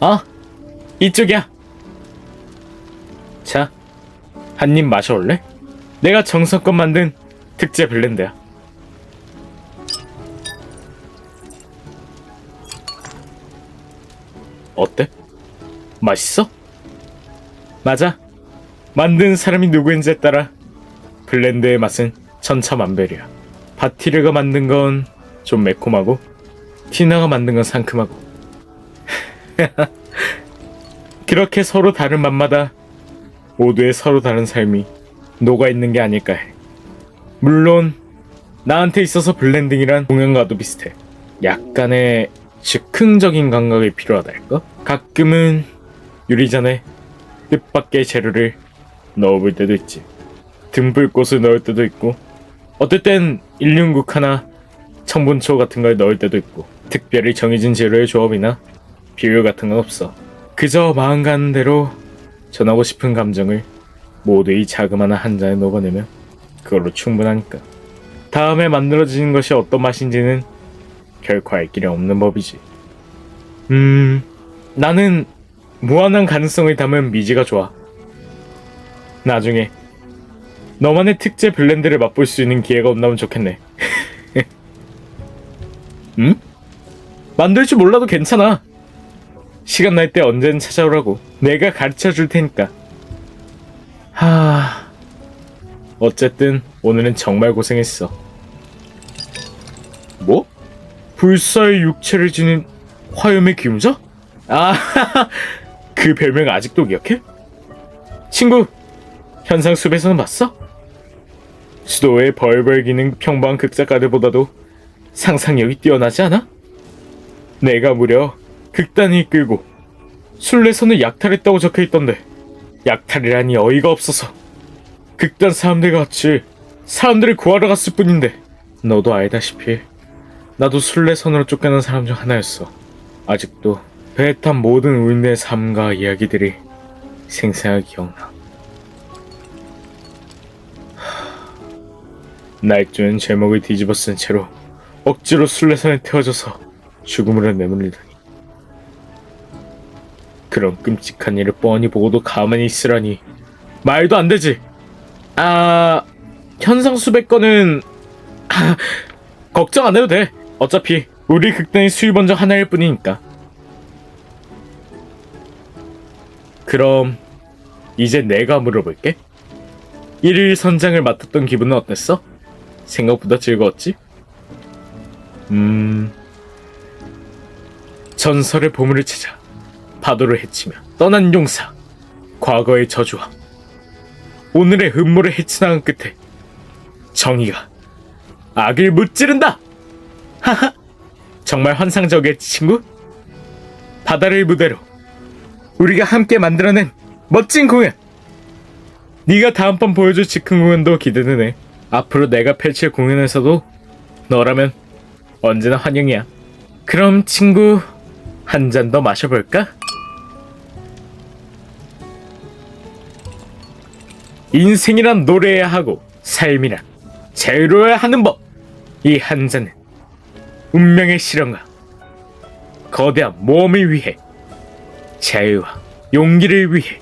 어, 이쪽이야. 자, 한 입 마셔올래? 내가 정성껏 만든 특제 블렌드야. 어때? 맛있어? 맞아. 만든 사람이 누구인지에 따라 블렌드의 맛은 천차만별이야. 바티르가 만든 건 좀 매콤하고 티나가 만든 건 상큼하고 그렇게 서로 다른 맛마다 모두의 서로 다른 삶이 녹아 있는 게 아닐까 해. 물론 나한테 있어서 블렌딩이란 공연과도 비슷해. 약간의 즉흥적인 감각이 필요하달까? 가끔은 유리잔에 뜻밖의 재료를 넣어볼 때도 있지. 등불꽃을 넣을 때도 있고, 어떨 땐 일륜국 하나, 청분초 같은 걸 넣을 때도 있고, 특별히 정해진 재료의 조합이나 비율 같은 건 없어. 그저 마음 가는 대로 전하고 싶은 감정을 모두 이 자그마한 한 잔에 녹아내면 그걸로 충분하니까. 다음에 만들어지는 것이 어떤 맛인지는 결코 알 길이 없는 법이지. 음, 나는 무한한 가능성을 담은 미지가 좋아. 나중에 너만의 특제 블렌드를 맛볼 수 있는 기회가 온다면 좋겠네. 응? 만들 줄 몰라도 괜찮아. 시간 날 때 언제든 찾아오라고. 내가 가르쳐 줄 테니까. 하... 어쨌든 오늘은 정말 고생했어. 뭐? 불사의 육체를 지닌 화염의 기움자? 아, 그 별명 아직도 기억해? 친구, 현상 숲에서는 봤어? 수도의 벌벌 기는 평범한 극작가들보다도 상상력이 뛰어나지 않아? 내가 무려 극단을 이끌고 순례선을 약탈했다고 적혀있던데 약탈이라니 어이가 없어서 극단 사람들과 같이 사람들을 구하러 갔을 뿐인데 너도 알다시피 나도 순례선으로 쫓겨난 사람 중 하나였어. 아직도 배에 탄 모든 우리의 삶과 이야기들이 생생하게 기억나. 하... 날조는 제목을 뒤집어 쓴 채로 억지로 순례선에 태워져서 죽음으로 내몰리다니 그런 끔찍한 일을 뻔히 보고도 가만히 있으라니 말도 안 되지. 아 현상 수백 건은 아, 걱정 안 해도 돼. 어차피 우리 극단의 수입 원정 하나일 뿐이니까. 그럼 이제 내가 물어볼게. 일일 선장을 맡았던 기분은 어땠어? 생각보다 즐거웠지? 음 전설의 보물을 찾아 파도를 헤치며 떠난 용사 과거의 저주와 오늘의 음모를 헤쳐나간 끝에 정의가 악을 무찌른다! 하하! 정말 환상적이었지 친구? 바다를 무대로 우리가 함께 만들어낸 멋진 공연! 네가 다음번 보여줄 즉흥 공연도 기대되네. 앞으로 내가 펼칠 공연에서도 너라면 언제나 환영이야. 그럼 친구 한 잔 더 마셔볼까? 인생이란 노래야 하고 삶이란 자유로워야 하는 법. 이한 잔은 운명의 실현과 거대한 모험을 위해 자유와 용기를 위해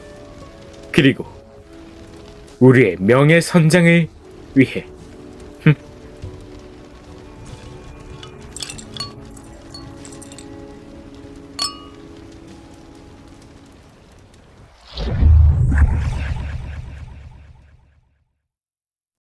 그리고 우리의 명예 선장을 위해